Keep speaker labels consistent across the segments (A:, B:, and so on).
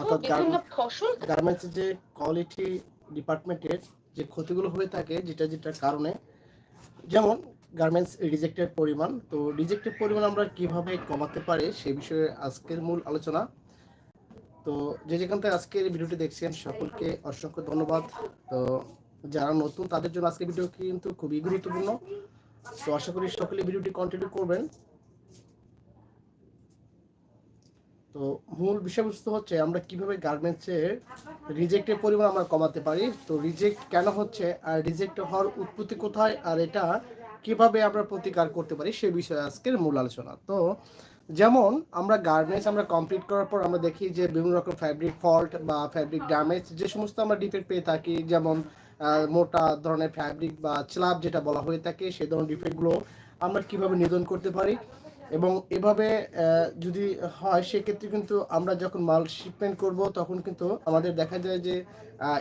A: অর্থাৎ গার্মেন্টসের যে কোয়ালিটি ডিপার্টমেন্টের যে ক্ষতিগুলো হয়ে থাকে যেটা যেটার কারণে যেমন গার্মেন্টস রিজেক্টের পরিমাণ তো রিজেক্টের পরিমাণ আমরা কীভাবে কমাতে পারি সে বিষয়ে আজকের মূল আলোচনা। তো যে যেখান থেকে আজকের ভিডিওটি দেখছেন সকলকে অসংখ্য ধন্যবাদ। তো যারা নতুন তাদের জন্য আজকের ভিডিও কিন্তু খুবই গুরুত্বপূর্ণ। তো আশা করি সকলে ভিডিওটি কন্টিনিউ করবেন। তো মূল বিষয়বস্তু হচ্ছে আমরা কীভাবে গার্মেন্টসের রিজেক্টের পরিমাণ আমরা কমাতে পারি, তো রিজেক্ট কেন হচ্ছে আর রিজেক্ট হওয়ার উৎপত্তি কোথায় আর এটা কীভাবে আমরা প্রতিকার করতে পারি সে বিষয়ে আজকের মূল আলোচনা। তো যেমন আমরা গার্মেন্টস আমরা কমপ্লিট করার পর আমরা দেখি যে বিভিন্ন রকম ফ্যাব্রিক ফল্ট বা ফ্যাব্রিক ড্যামেজ যে সমস্ত আমরা ডিফেক্ট পেয়ে থাকি, যেমন মোটা ধরনের ফ্যাব্রিক বা স্ল্যাব যেটা বলা হয়ে থাকে সেই ধরনের ডিফেক্টগুলো আমরা কীভাবে নিধন করতে পারি। এবং এভাবে যদি হয়, সেক্ষেত্রে কিন্তু আমরা যখন মাল শিপমেন্ট করব, তখন কিন্তু আমাদের দেখা যায় যে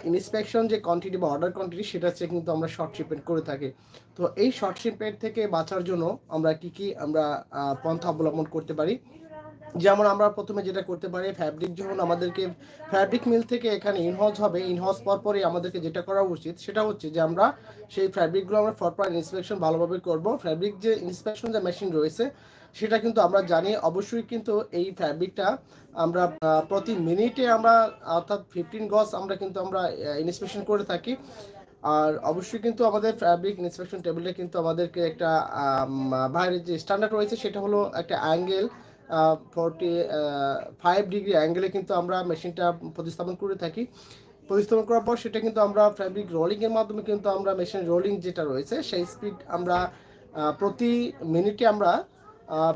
A: ইন্সপেকশন যে কোয়ান্টিটি বা অর্ডার কোয়ান্টিটি সেটা হচ্ছে কিন্তু আমরা শর্ট শিপমেন্ট করে থাকি। তো এই শর্ট শিপমেন্ট থেকে বাঁচার জন্য আমরা কি কি আমরা পন্থা অবলম্বন করতে পারি? যেমন আমরা প্রথমে যেটা করতে পারি ফ্যাব্রিক যখন আমাদেরকে ফ্যাব্রিক মিল থেকে এখানে ইনহাউস হবে ইনহাউস পরপরই আমাদেরকে যেটা করা উচিত সেটা হচ্ছে যে আমরা সেই ফ্যাব্রিকগুলো আমরা প্রপার ইন্সপেকশন ভালোভাবে করব। ফ্যাব্রিক যে ইন্সপেকশন যে মেশিন রয়েছে, সেটা কিন্তু আমরা জানি। অবশ্যই কিন্তু এই ফ্যাব্রিকটা আমরা প্রতি মিনিটে আমরা, অর্থাৎ ফিফটিন গজ আমরা কিন্তু আমরা ইন্সপেকশন করে থাকি। আর অবশ্যই কিন্তু আমাদের ফ্যাব্রিক ইন্সপেকশন টেবিলে কিন্তু আমাদেরকে একটা বাইরের যে স্ট্যান্ডার্ড রয়েছে সেটা হলো একটা অ্যাঙ্গেল ফোরটি ফাইভ ডিগ্রি অ্যাঙ্গেলে কিন্তু আমরা মেশিনটা প্রতিস্থাপন করে থাকি। প্রতিস্থাপন করার পর সেটা কিন্তু আমরা ফ্যাব্রিক রোলিংয়ের মাধ্যমে কিন্তু আমরা মেশিন রোলিং যেটা রয়েছে, সেই স্পিড আমরা প্রতি মিনিটে আমরা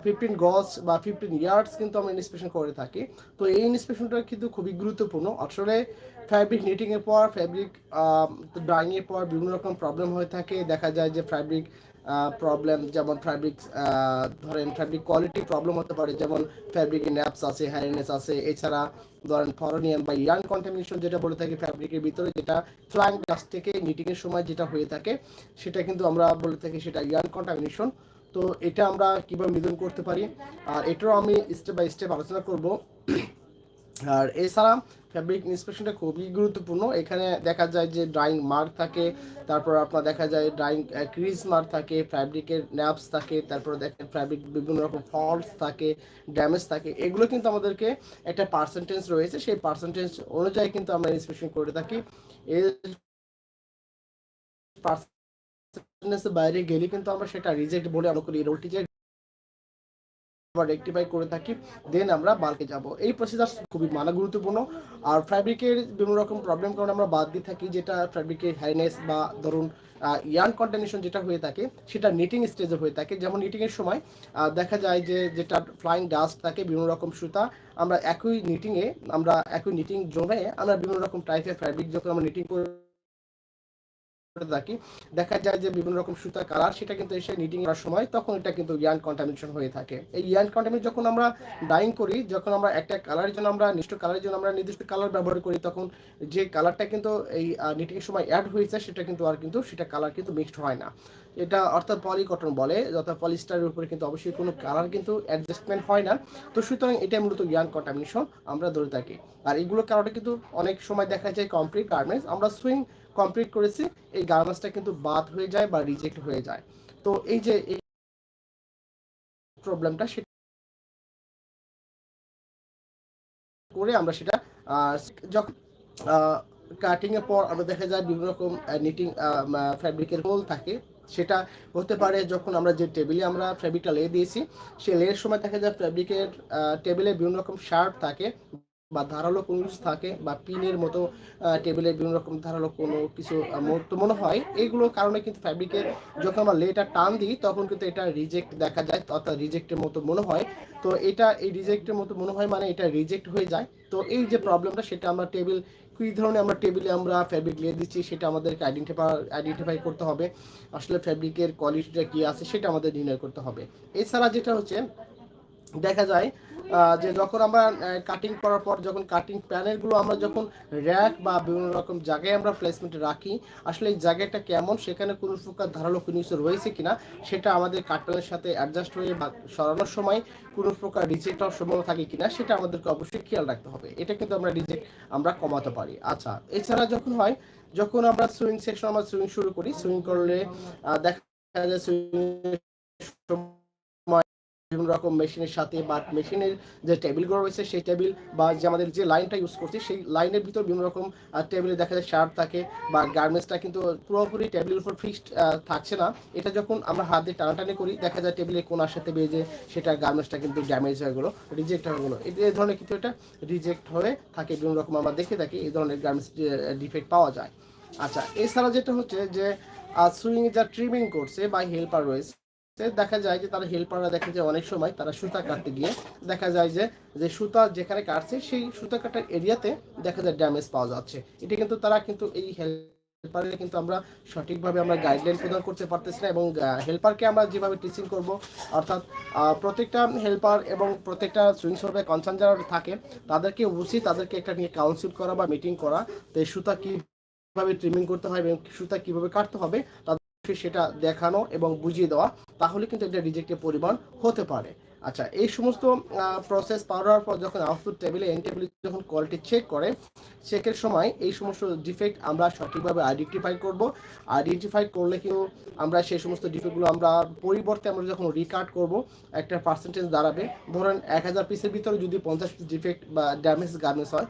A: ফিফটিন গজ বা ফিফটিন ইয়ার্ডস কিন্তু আমরা ইন্সপেকশন করে থাকি। তো এই ইন্সপেকশনটা কিন্তু খুবই গুরুত্বপূর্ণ। আসলে ফ্যাব্রিক নিটিংয়ের পর ফ্যাব্রিক ড্রাইংয়ের পর বিভিন্ন রকম প্রবলেম হয়ে থাকে। দেখা যায় যে ফ্যাব্রিক প্রবলেম যেমন ফ্যাব্রিক ধরেন ফ্যাব্রিক কোয়ালিটি প্রবলেম হতে পারে, যেমন ফ্যাব্রিকে ন্যাপস আছে হ্যারিনেস আছে, এছাড়া ধরেন ফরনিয়ান বা ইয়ান কন্টামিনেশন যেটা বলে থাকি ফ্যাব্রিকের ভিতরে যেটা ফ্লাইং ডাস্ট থেকে নিটিংয়ের সময় যেটা হয়ে থাকে, সেটা কিন্তু আমরা বলে থাকি সেটা ইয়ান কন্টামিনেশন তো এটা আমরা কীভাবে নিধন করতে পারি? আর এটাও আমি স্টেপ বাই স্টেপ আলোচনা করব। আর এছাড়া ফ্যাব্রিক ইন্সপেকশনটা খুবই গুরুত্বপূর্ণ। এখানে দেখা যায় যে ড্রাইং মার্ক থাকে, তারপর আপনার দেখা যায় ড্রাইং ক্রিজ মার্ক থাকে ফ্যাব্রিকের ন্যাপস থাকে, তারপর দেখেন ফ্যাব্রিক বিভিন্ন রকম ফল্টস থাকে ড্যামেজ থাকে। এগুলো কিন্তু আমাদেরকে একটা পার্সেন্টেজ রয়েছে। সেই পার্সেন্টেজ অনুযায়ী কিন্তু আমরা ইন্সপেকশন করে থাকি। এর পার্সেন্টেজের বাইরে গেলে কিন্তু আমরা সেটা রিজেক্ট বলে আমরা করি। রোলটি যে রেক্টিফাই করে থাকি দেন আমরা বাল্কে যাব। এই প্রসিজার খুবই মানা গুরুত্বপূর্ণ। আর ফ্যাব্রিকের বিভিন্ন রকম প্রবলেম কারণে আমরা বাদ দিয়ে থাকি, যেটা ফ্যাব্রিকের হ্যারিনেস বা ধরুন ইয়ান কন্টামিনেশন যেটা হয়ে থাকে, সেটা নিটিং স্টেজে হয়ে থাকে। যেমন নিটিংয়ের সময় দেখা যায় যে যেটা ফ্লাইং ডাস্ট থাকে, বিভিন্ন রকম সুতা, আমরা একই নিটিংয়ে আমরা একই নিটিং জোনে আমরা বিভিন্ন রকম টাইপের ফ্যাব্রিক যখন আমরা নিটিং করে থাকি। দেখা যায় যে বিভিন্ন রকম সুতার কালার, সেটা কিন্তু এসে নিটিং করার সময় তখন এটা কিন্তু ইয়ান কন্টামিনেশন হয়ে থাকে। এই ইয়ান কন্টামিনেশন যখন আমরা ডাইং করি, যখন আমরা একটা কালারের জন্য আমরা, নির্দিষ্ট কালারের জন্য আমরা নির্দিষ্ট কালার ব্যবহার করি, তখন যে কালারটা কিন্তু এই নিটিং এর সময় অ্যাড হয়েছে, সেটা কিন্তু আর কিন্তু, সেটা কালার কিন্তু মিক্সড হয় না। এটা অর্থাৎ পলি কটন বলে অর্থাৎ পলিস্টারের উপরে কিন্তু অবশ্যই কোনো কালার কিন্তু অ্যাডজাস্টমেন্ট হয় না। তো সুতরাং এটা মূলত ইয়ান কন্টামিনেশন আমরা ধরে থাকি। আর এইগুলোর কারণে কিন্তু অনেক সময় দেখা যায় কমপ্লিট গার্মেন্টস আমরা সুইং কমপ্লিট করেছি, এই গার্মেন্টসটা কিন্তু বাদ হয়ে যায় বা রিজেক্ট হয়ে যায়। তো এই যে এই প্রবলেমটা সেটা করে আমরা সেটা যখন কাটিং এর পর আমরা দেখা যায় বিভিন্ন রকম নিটিং ফ্যাব্রিকের হোল থাকে। সেটা হতে পারে যখন আমরা যে টেবিলে আমরা ফ্যাব্রিকটা লে দিয়েছি সেই লের সময় দেখা যায় ফ্যাব্রিকের টেবিলে বিভিন্ন রকম শার্প থাকে। বা ধারালো কোনো কিছু থাকে বা পিনের মতো টেবিলে বিভিন্ন রকম ধারালো কোনো কিছু আহ, তো মনে হয় এইগুলোর কারণে কিন্তু ফ্যাব্রিকের যখন আমরা লেটা টান দিই তখন কিন্তু এটা রিজেক্ট দেখা যায় অর্থাৎ রিজেক্টের মতো মনে হয়। তো এটা এই রিজেক্টের মতো মনে হয় মানে এটা রিজেক্ট হয়ে যায়। তো এই যে প্রবলেমটা সেটা আমরা টেবিল কী ধরনের আমরা টেবিলে আমরা ফ্যাব্রিক লিয়ে দিচ্ছি সেটা আমাদেরকে আইডেন্টিফাই আইডেন্টিফাই করতে হবে। আসলে ফ্যাব্রিকের কোয়ালিটিটা কী আছে সেটা আমাদের নির্ণয় করতে হবে। এছাড়া যেটা হচ্ছে দেখা যায় যে যখন আমরা কাটিং করার পর যখন কাটিং প্যানেলগুলো আমরা যখন র্যাক বা বিভিন্ন রকম জায়গায় আমরা প্লেসমেন্টে রাখি, আসলে এই জায়গাটা কেমন, সেখানে কোনো প্রকার ধারালো কিছু রয়েছে কিনা, সেটা আমাদের কাট প্যানের সাথে অ্যাডজাস্ট হয়ে বা সরানোর সময় কোনো প্রকার রিজেক্ট হওয়ার সম্ভাবনা থাকে কিনা, সেটা আমাদেরকে অবশ্যই খেয়াল রাখতে হবে। এটা কিন্তু আমরা রিজেক্ট আমরা কমাতে পারি। আচ্ছা এছাড়া যখন হয়, যখন আমরা সুইং সেকশন আমরা সুইং শুরু করি সুইং করলে দেখা যায় সুইং বিভিন্ন রকম মেশিনের সাথে বা মেশিনের যে টেবিলগুলো রয়েছে, সেই টেবিল বা যে আমাদের যে লাইনটা ইউজ করছি, সেই লাইনের ভিতর বিভিন্ন রকম টেবিলে দেখা যায় শার্ট থাকে বা গার্মেন্টসটা কিন্তু পুরোপুরি টেবিলের উপর ফিক্সড থাকছে না। এটা যখন আমরা হাত দিয়ে টানাটানি করি, দেখা যায় টেবিলের কোনার সাথে বেজে সেটা গার্মেন্টসটা কিন্তু ড্যামেজ হয়ে গেলো রিজেক্ট হয়ে গেলো। এই ধরনের কিন্তু এটা রিজেক্ট হয়ে থাকে, বিভিন্ন রকম আমরা দেখে থাকি এই ধরনের গার্মেন্টস ডিফেক্ট পাওয়া যায়। আচ্ছা এছাড়া যেটা হচ্ছে যে সুইং যা ট্রিমিং করছে বা হেল্পার রয়েছে দেখা যায় যে তারা হেল্পাররা দেখা যায় অনেক সময় তারা সুতা কাটতে গিয়ে দেখা যায় যে যে সুতা যেখানে কাটছে সেই সুতা কাটার এরিয়াতে দেখা যায় ড্যামেজ পাওয়া যাচ্ছে। এটা কিন্তু তারা কিন্তু এই হেল্পারে কিন্তু আমরা সঠিকভাবে আমরা গাইডলাইন প্রদান করতে পারতেছি না এবং হেল্পারকে আমরা যেভাবে টিচিং করব, অর্থাৎ প্রত্যেকটা হেল্পার এবং প্রত্যেকটা সুইং সর্ভে কনসার্ন যারা থাকে, তাদেরকে উচিত তাদেরকে একটা নিয়ে কাউন্সিল করা বা মিটিং করা তো সুতা কীভাবে ট্রিমিং করতে হয় এবং সুতা কীভাবে কাটতে হবে তাদেরকে সেটা দেখানো এবং বুঝিয়ে দেওয়া, তাহলে কিন্তু এটা রিজেক্টের পরিমাণ হতে পারে। আচ্ছা এই সমস্ত প্রসেস পাওয়ার পর যখন আউটপুট টেবিলে এন টেবিলে যখন কোয়ালিটি চেক করে চেকের সময় এই সমস্ত ডিফেক্ট আমরা সঠিকভাবে আইডেন্টিফাই করব। আইডেন্টিফাই করলে কিন্তু আমরা সেই সমস্ত ডিফেক্টগুলো আমরা পরিবর্তে আমরা যখন রিকার্ড করব, একটা পার্সেন্টেজ দাঁড়াবে। ধরেন এক হাজার পিসের ভিতরে যদি পঞ্চাশ পিস ডিফেক্ট বা ড্যামেজ গার্মেন্টস হয়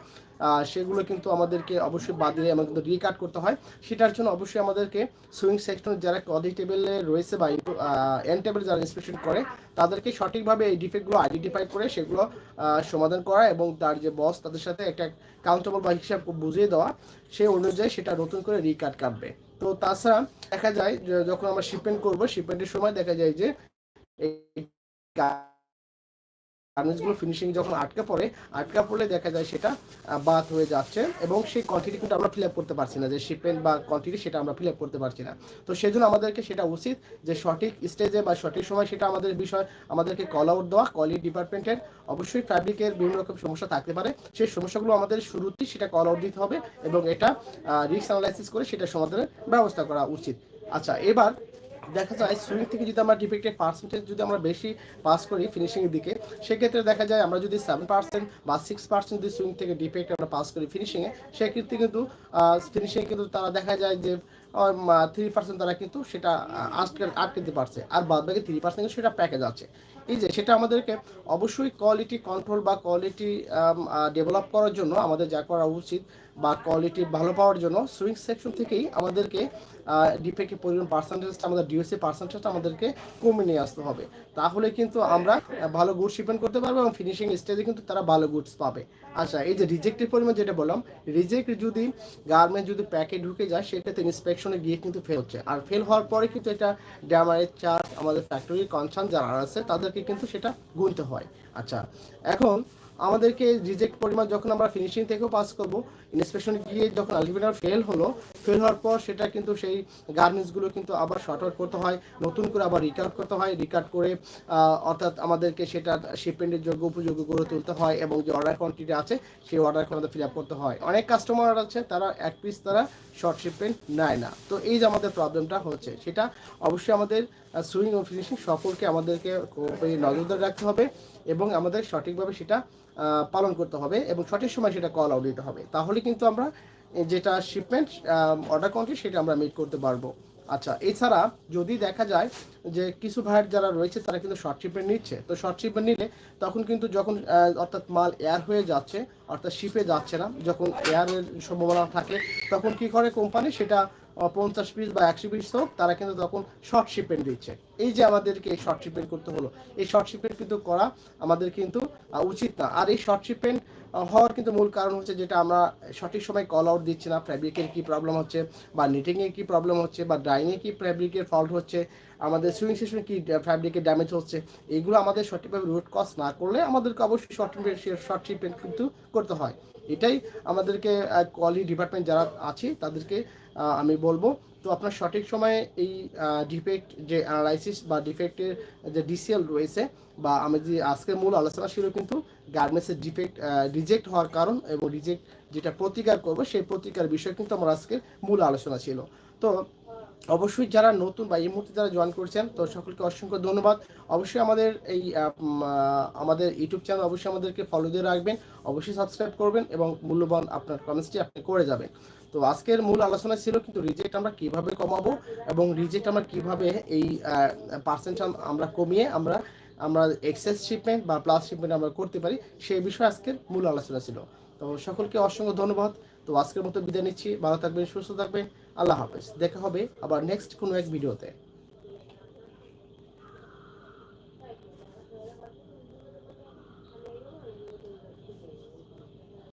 A: সেগুলো কিন্তু আমাদেরকে অবশ্যই বাদ দিয়ে আমাদের কিন্তু রিকাট করতে হয়। সেটার জন্য অবশ্যই আমাদেরকে সুইং সেকশন যারা কোয়ালিটি টেবিলে রয়েছে বা এন টেবিল যারা ইন্সপেকশন করে, তাদেরকে সঠিকভাবে এই ডিফেক্টগুলো আইডেন্টিফাই করে সেগুলো সমাধান করা এবং তার যে বস তাদের সাথে একটা কাউন্টেবল বা হিসাব বুঝিয়ে দেওয়া, সেই অনুযায়ী সেটা নতুন করে রিকাট কাটবে। তো তাছাড়া দেখা যায় যখন আমরা শিপমেন্ট করব শিপমেন্টের সময় দেখা যায় যে গার্মেন্টসগুলো ফিনিশিং যখন আটকা পড়ে, আটকা পড়লে দেখা যায় সেটা বাদ হয়ে যাচ্ছে এবং সেই কোয়ান্টিটি কিন্তু আমরা ফিল আপ করতে পারছি না, যে শিপমেন্ট বা কোয়ান্টিটি সেটা আমরা ফিল আপ করতে পারছি না। তো সেজন্য আমাদেরকে সেটা উচিত যে সঠিক স্টেজে বা সঠিক সময় সেটা আমাদের বিষয়, আমাদেরকে কল আউট দেওয়া কোয়ালিটি ডিপার্টমেন্টের অবশ্যই ফ্যাব্রিকের বিভিন্ন রকম সমস্যা থাকতে পারে। সেই সমস্যাগুলো আমাদের শুরুতেই সেটা কল আউট দিতে হবে এবং এটা রিস্ক অ্যানালাইসিস করে সেটা সমাধানের ব্যবস্থা করা উচিত। আচ্ছা এবার দেখা যায় সুইং থেকে যদি আমরা ডিফেক্টের পার্সেন্টেজ যদি আমরা বেশি পাস করি ফিনিশিংয়ের দিকে, সেক্ষেত্রে দেখা যায় আমরা যদি সেভেন পার্সেন্ট বা সিক্স পার্সেন্ট যদি সুইং থেকে ডিফেক্ট আমরা পাস করি ফিনিশিংয়ে সেক্ষেত্রে কিন্তু ফিনিশিংয়ে কিন্তু তারা দেখা যায় যে থ্রি পার্সেন্ট তারা কিন্তু সেটা আটকে আটকে দিতে পারছে। আর বাদ বাকি থ্রি পার্সেন্ট সেটা প্যাকেজ আছে। এই যে সেটা আমাদেরকে অবশ্যই কোয়ালিটি কন্ট্রোল বা কোয়ালিটি ডেভেলপ করার জন্য আমাদের যা করা উচিত বা কোয়ালিটি ভালো পাওয়ার জন্য সুইং সেকশন থেকেই আমাদেরকে ডিফেক্টের পরিমাণ পার্সেন্টেজটা আমাদের ডিওসি পার্সেন্টেজটা আমাদেরকে কমে নিয়ে আসতে হবে। তাহলে কিন্তু আমরা ভালো গুডস শিপমেন্ট করতে পারব এবং ফিনিশিং স্টেজে কিন্তু তারা ভালো গুডস পাবে। আচ্ছা এই যে রিজেক্টের পরিমাণ যেটা বললাম রিজেক্ট যদি গার্মেন্ট যদি প্যাকে ঢুকে যায়, সেক্ষেত্রে ইন্সপেকশনে গিয়ে কিন্তু ফেল হচ্ছে। আর ফেল হওয়ার পরে কিন্তু এটা ড্যামারেজ চার্জ আমাদের ফ্যাক্টরি কনসার্ন যারা আছে তাদেরকে কিন্তু সেটা গুনতে হয়। আচ্ছা এখন আমাদেরকে রিজেক্ট পরিমাণ যখন আমরা ফিনিশিং থেকেও পাস করব ইন্সপেকশনে গিয়ে যখন আলটিমেটার ফেল হলো ফেল হওয়ার পর সেটা কিন্তু সেই গার্মেন্টসগুলো কিন্তু আবার শর্ট আউট করতে হয়, নতুন করে আবার রিকার্ড করতে হয় রিকার্ড করে অর্থাৎ আমাদেরকে সেটা শিপমেন্টের যোগ্য, উপযোগ্য করে তুলতে হয় এবং যে অর্ডার কোয়ান্টিটি আছে, সেই অর্ডার আমাদের ফিল আপ করতে হয়। অনেক কাস্টমার আছে, তারা এক পিস তারা শর্ট শিপমেন্ট নেয় না। তো এই যে আমাদের প্রবলেমটা হচ্ছে, সেটা অবশ্যই আমাদের সুইং ও ফিনিশিং সকলকে আমাদেরকে নজরদার রাখতে হবে। এবং আমাদের সঠিকভাবে সেটা পালন করতে হবে এবং সঠিক সময় সেটা কল আউট দিতে হবে। তাহলে কিন্তু আমরা যেটা শিপমেন্ট অর্ডার কোয়ান্টিটি সেটা আমরা মিট করতে পারব। আচ্ছা এছাড়া যদি দেখা যায় যে কিছু ভাইয়ের যারা রয়েছে তারা কিন্তু শর্ট শিপমেন্ট নিচ্ছে। তো শর্ট শিপমেন্ট নিলে তখন কিন্তু যখন অর্থাৎ মাল এয়ার হয়ে যাচ্ছে, অর্থাৎ শিপে যাচ্ছে না, যখন এয়ারের সম্ভাবনা থাকে, তখন কি করে কোম্পানি সেটা পঞ্চাশ পিস বা একশো পিস হোক, তারা কিন্তু তখন শর্ট শিপমেন্ট দিচ্ছে। এই যে আমাদেরকে এই শর্ট শিপমেন্ট করতে হলো, এই শর্ট শিপমেন্ট কিন্তু করা আমাদের কিন্তু উচিত না। আর এই শর্ট শিপমেন্ট হওয়ার কিন্তু মূল কারণ হচ্ছে যেটা আমরা সঠিক সময় কল আউট দিচ্ছি না ফ্যাব্রিকের কী প্রবলেম হচ্ছে, বা নিটিংয়ে কী প্রবলেম হচ্ছে, বা ড্রাইংয়ে কী ফ্যাব্রিকের ফল্ট হচ্ছে, আমাদের সুইং সেশনে কী ফ্যাব্রিকের ড্যামেজ হচ্ছে এইগুলো আমাদের সঠিকভাবে রুট কজ না করলে আমাদেরকে অবশ্যই শর্ট শর্ট শিপমেন্ট কিন্তু করতে হয়। এটাই আমাদেরকে কোয়ালিটি ডিপার্টমেন্ট যারা আছে তাদেরকে আমি বলব। তো আপনার সঠিক সময়ে এই ডিফেক্ট যে অ্যানালাইসিস বা ডিফেক্টের যে ডিসিএল রয়েছে বা আমি যে আজকের মূল আলোচনা ছিল কিন্তু গার্মেন্টসের ডিফেক্ট রিজেক্ট হওয়ার কারণ এবং রিজেক্ট যেটা প্রতিকার করব সেই প্রতিকার বিষয় কিন্তু আমার আজকের মূল আলোচনা ছিল। তো অবশ্যই যারা নতুন বা এই মুহূর্তে যারা জয়েন করছেন, তো সকলকে অসংখ্য ধন্যবাদ। অবশ্যই আমাদের এই আমাদের ইউটিউব চ্যানেল অবশ্যই আমাদেরকে ফলো দিয়ে রাখবেন, অবশ্যই সাবস্ক্রাইব করবেন এবং মূল্যবান আপনার কমেন্টসটি আপনি করে যাবেন। তো আজকের মূল আলোচনা ছিল কিন্তু রিজেক্ট আমরা কীভাবে কমাবো এবং রিজেক্ট আমরা কীভাবে এই পার্সেন্ট আমরা কমিয়ে আমরা আমরা এক্সেস শিপমেন্ট বা প্লাস শিপমেন্ট আমরা করতে পারি সেই বিষয়ে আজকের মূল আলোচনা ছিল। তো সকলকে অসংখ্য ধন্যবাদ। তো আজকের মতো বিদায় নিচ্ছি। ভালো থাকবেন, সুস্থ থাকবেন। আল্লাহ হাফেজ। দেখা হবে আবার নেক্সট কোনো এক ভিডিওতে।